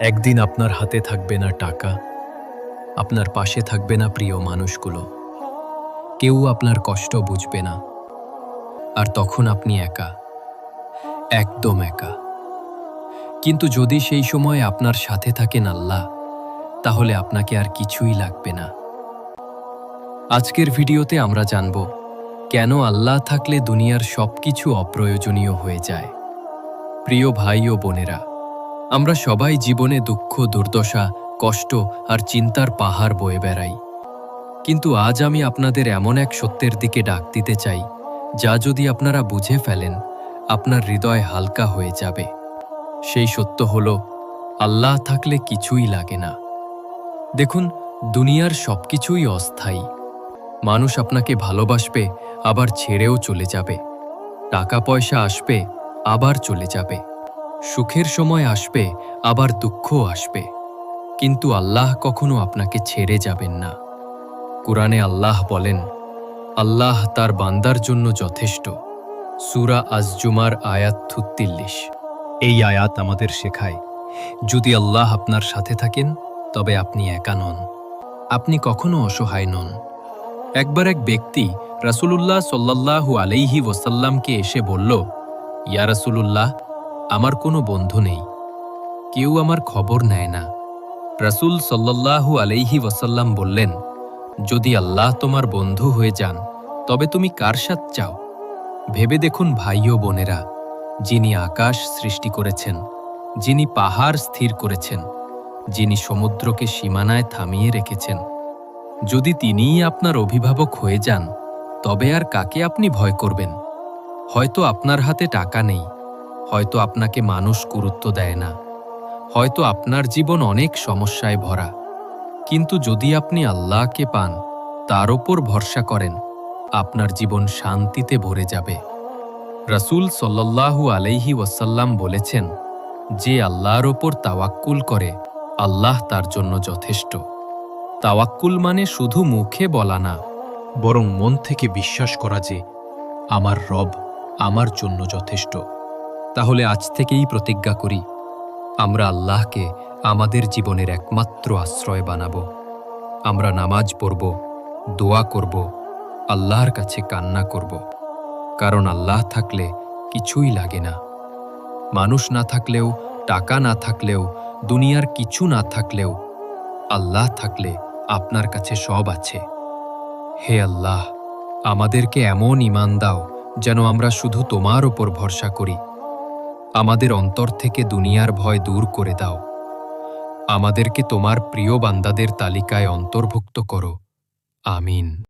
একদিন আপনার হাতে থাকবে না টাকা, আপনার পাশে থাকবে না প্রিয় মানুষগুলো। কেউ আপনার কষ্ট বুঝবে না, আর তখন আপনি একা, একদম একা। কিন্তু যদি সেই সময় আপনার সাথে থাকেন আল্লাহ, তাহলে আপনাকে আর কিছুই লাগবে না। আজকের ভিডিওতে আমরা জানব, কেন আল্লাহ থাকলে দুনিয়ার সব কিছু অপ্রয়োজনীয় হয়ে যায়। প্রিয় ভাই ও বোনেরা আমরা সবাই জীবনে দুঃখ, দুর্দশা, কষ্ট আর চিন্তার পাহাড় বয়ে বেড়াই। কিন্তু আজ আমি আপনাদের এমন এক সত্যের দিকে ডাক দিতে চাই, যা যদি আপনারা বুঝে ফেলেন, আপনার হৃদয় হালকা হয়ে যাবে। সেই সত্য হল, আল্লাহ থাকলে কিছুই লাগে না। দেখুন, দুনিয়ার সব কিছুই অস্থায়ী। মানুষ আপনাকে ভালোবাসবে, আবার ছেড়েও চলে যাবে। টাকা পয়সা আসবে, আবার চলে যাবে। সুখের সময় আসবে, আবার দুঃখও আসবে। কিন্তু আল্লাহ কখনো আপনাকে ছেড়ে যাবেন না। কোরআনে আল্লাহ বলেন, আল্লাহ তার বান্দার জন্য যথেষ্ট। সুরা আজজুমার আয়াত থুত্তিল্লিশ এই আয়াত আমাদের শেখায়, যদি আল্লাহ আপনার সাথে থাকেন, তবে আপনি একা নন। আপনি কখনো অসহায় নন। একবার এক ব্যক্তি রাসূলুল্লাহ সাল্লাল্লাহু আলাইহি ওয়াসাল্লামকে এসে বলল, ইয়া রাসূলুল্লাহ আমার কোনো বন্ধু নেই। কেউ আমার খবর নেয় না। রাসূল সাল্লাল্লাহু আলাইহি ওয়াসাল্লাম বললেন, যদি আল্লাহ তোমার বন্ধু হয়ে যান, তবে তুমি কার সাথ চাও? ভেবে দেখুন ভাই ও বোনেরা, যিনি আকাশ সৃষ্টি করেছেন, যিনি পাহাড় স্থির করেছেন, যিনি সমুদ্রকে সীমানায় থামিয়ে রেখেছেন। যদি তিনিই আপনার অভিভাবক হয়ে যান, তবে আর কাকে আপনি ভয় করবেন? হয়তো আপনার হাতে টাকা নেই হয়তো আপনাকে মানুষ গুরুত্ব দেয় না। হয়তো আপনার জীবন অনেক সমস্যায় ভরা। কিন্তু যদি আপনি আল্লাহকে পান, তার ওপর ভরসা করেন, আপনার জীবন শান্তিতে ভরে যাবে। রাসূল সল্লাল্লাহু আলাইহি ওয়াসাল্লাম বলেছেন, যে আল্লাহর ওপর তাওয়াক্কুল করে, আল্লাহ তার জন্য যথেষ্ট। তাওয়াক্কুল মানে শুধু মুখে বলা না, বরং মন থেকে বিশ্বাস করা যে, আমার রব আমার জন্য যথেষ্ট। তাহলে আজ থেকেই প্রতিজ্ঞা করি, আমরা আল্লাহকে আমাদের জীবনের একমাত্র আশ্রয় বানাব। আমরা নামাজ পড়ব, দোয়া করব, আল্লাহর কাছে কান্না করব, কারণ আল্লাহ থাকলে কিছুই লাগে না। মানুষ না থাকলেও, টাকা না থাকলেও, দুনিয়ার কিছু না থাকলেও, আল্লাহ থাকলে আপনার কাছে সব আছে। হে আল্লাহ, আমাদেরকে এমন ইমান দাও যেন আমরা শুধু তোমার ওপর ভরসা করি। আমাদের অন্তর থেকে দুনিয়ার ভয় দূর করে দাও। আমাদেরকে তোমার প্রিয় বান্দাদের তালিকায় অন্তর্ভুক্ত করো। আমিন।